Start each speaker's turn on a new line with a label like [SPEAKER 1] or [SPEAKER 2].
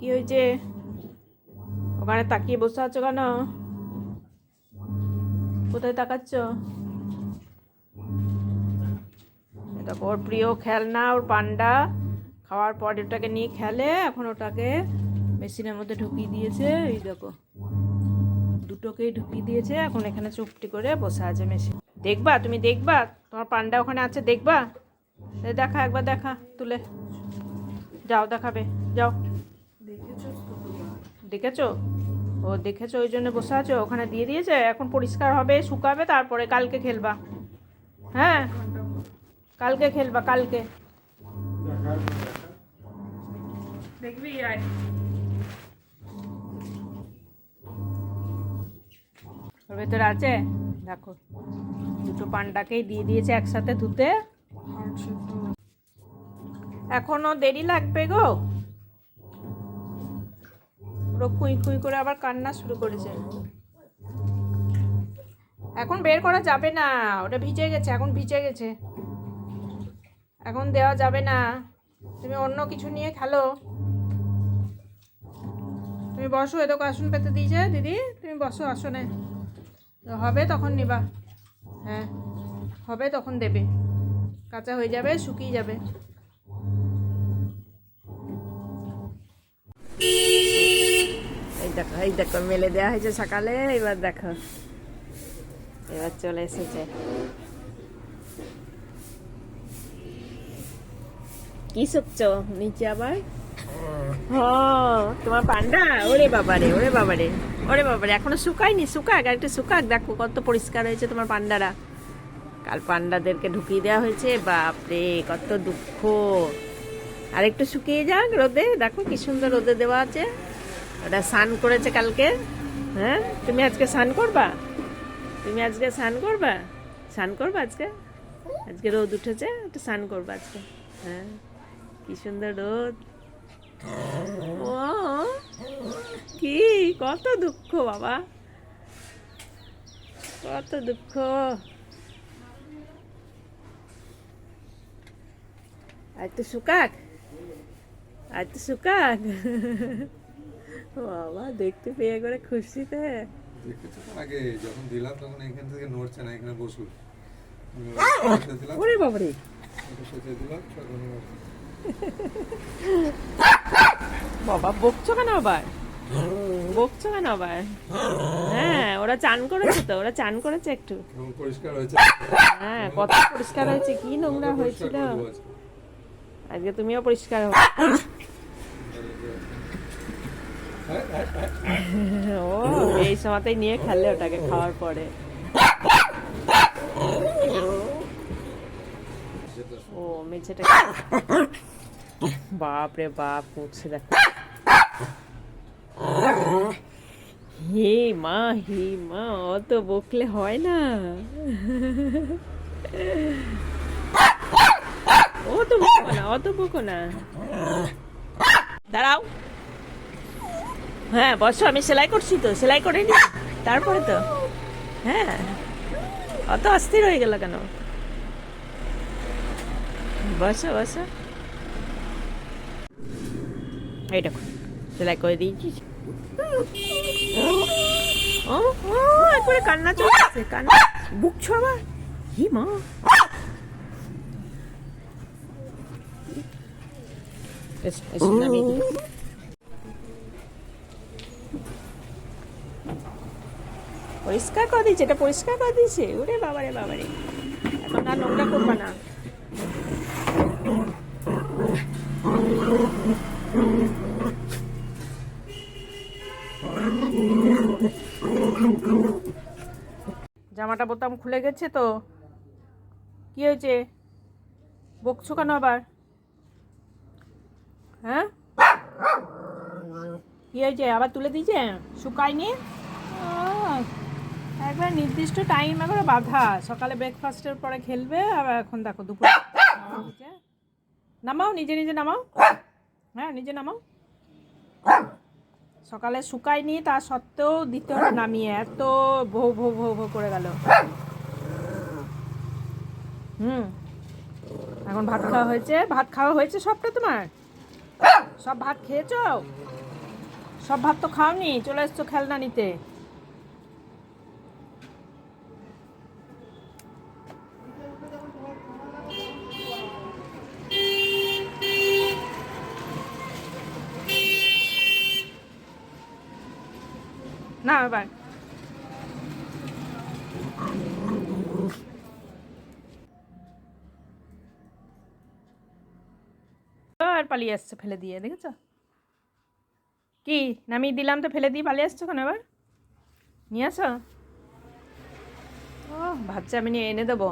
[SPEAKER 1] কি হয়েছে ওখানে তাকিয়ে বসে আছো কেন? কোথায় তাকাচ্ছ? এটা ওর প্রিয় খেলনা, ওর পান্ডা। খাওয়ার পর ওটাকে নিয়ে খেলে, এখন ওটাকে মেশিনের মধ্যে ঢুকিয়ে দিয়েছে। এই দেখো, দুটোকেই ঢুকিয়ে দিয়েছে। এখন এখানে চুপটি করে বসে আছে মেশিন। দেখবা? তুমি দেখবা? তোমার পান্ডা ওখানে আছে, দেখবা? দেখা, একবার দেখা, তুলে। যাও, দেখাবে। যাও। দেখেছ? ও দেখেছ ওই জন্য বসে আছো? ওখানে দিয়ে দিয়েছে? এখন পরিষ্কার হবে শুকাবে তারপরে কালকে খেলবা। হ্যাঁ? কালকে খেলবা কালকে। দেখবি ওর ভেতরে আছে? দেখো। দুটো পান্ডাকেই দিয়ে দিয়েছে একসাথে ধুতে। এখনও দেরি লাগবে গো? ওরা খুঁই খুঁই করে আবার কান্না শুরু করেছে। এখন বের করা যাবে না, ওটা ভিজে গেছে, এখন ভিজে গেছে। এখন দেওয়া যাবে না। তুমি অন্য কিছু নিয়ে খেলো। তুমি বসো, এ তোকে আসন পেতে দিয়েছে, দিদি, তুমি বসো আসনে। হবে তখন নিবা। হ্যাঁ হবে তখন দেবে। কাঁচা হয়ে যাবে, শুকিয়ে যাবে এই দেখো, এই দেখো, মেলে দেওয়া হয়েছে সকালে, এবার দেখো। এবার চলে এসেছে। কি শুকছো? নিচে আবার? তোমার পান্ডা? ওরে বাবারে ওরে বাবারে ওরে বাবারে, এখনও শুকায়নি, শুকাক, আর একটু শুকাক। দেখো, কত পরিষ্কার হয়েছে তোমার পান্ডারা। কাল পান্ডাদেরকে ঢুকিয়ে দেওয়া হয়েছে, বাপরে, কত দুঃখ। আর একটু শুকিয়ে যাক রোদে, দেখো কি সুন্দর রোদে দেওয়া আছে। ওটা স্নান করেছে কালকে? হ্যাঁ? তুমি আজকে স্নান করবা? তুমি আজকে স্নান করবা? স্নান করবা আজকে? আজকে রোদ উঠেছে, একটু স্নান করবা আজকে। হ্যাঁ? কি সুন্দর রোদ। ও, কি, কত দুঃখ বাবা। কত দুঃখ। আর তো শুকাক। আর তো শুকাক। বাবা দেখতে পেয়ে করে খুশিতে।
[SPEAKER 2] আগে যখন দিলাম তখন এখান থেকে নড়ছে না এখানে বসুন
[SPEAKER 1] ওরে বাবারে। বাবা বকছো কেন আবার? বকছো কেন আবার? হ্যাঁ ওরা চান করেছে তো ওরা চান করেছে একটু।
[SPEAKER 2] পরিষ্কার হয়েছে।
[SPEAKER 1] হ্যাঁ কত পরিষ্কার হয়েছে কি নোংরা হয়েছিল।
[SPEAKER 2] আজকে।
[SPEAKER 1] তুমিও পরিষ্কার হো
[SPEAKER 2] হ্যাঁ।
[SPEAKER 1] ও, এই সময়তেই নিয়ে খেললে ওটাকে খাওয়ার পরে। ও, মেঝেটা বাপ রে বাপ, উঠছে দেখো। হে মা হে মা অত বকলে হয় না। ও তো বকো না অত বকো না। দাঁড়াও। হ্যাঁ বসো, আমি সেলাই করছি তো, সেলাই করে নি। তারপরে তো। হ্যাঁ অত অস্থির হয়ে গেল কেন? বসো বসো। এই দেখো, সেলাই করে দিয়েছি। ও কান্না চলছে, কান্না। বুকছো আবার হি, মা। নামিয়ে দিই। পরিষ্কার করে দিয়েছে, এটা পরিষ্কার করে দিয়েছে? ওরে বাবারে বাবারে। এখন আর নোংরা করবা না। জামাটা বোতাম খুলে গেছে তো? কি হয়েছে? বকছো কেন আবার? হ্যাঁ? কি হয়েছে? আবার তুলে দিয়েছে? শুকায়নি? একবার নির্দিষ্ট টাইম একবারে বাধা। সকালে ব্রেকফাস্টের পরে খেলবে আবার এখন দেখো দুপুর নামাও, নিজে নিজে নামাও। হ্যাঁ নিজে নামাও। সকালে শুকায়নি তা সত্ত্বেও দিতে নামিয়ে এত ভো ভো ভো ভো করে গেল। হুম। এখন ভাত খাওয়া হয়েছে। ভাত খাওয়া হয়েছে সবটা তোমার? সব ভাত খেয়েছো? সব ভাত তো খাওনি, চলে এসছো খেলনা নিতে। না এবার আর পালিয়ে আসছে, ফেলে দিয়ে, দেখেছ? কি, নামিয়ে দিলাম তো, ফেলে দিয়ে পালিয়ে আসছো কেন এবার? নিয়ে আসো। ও ভাবছি আমি নিয়ে এনে দেবো।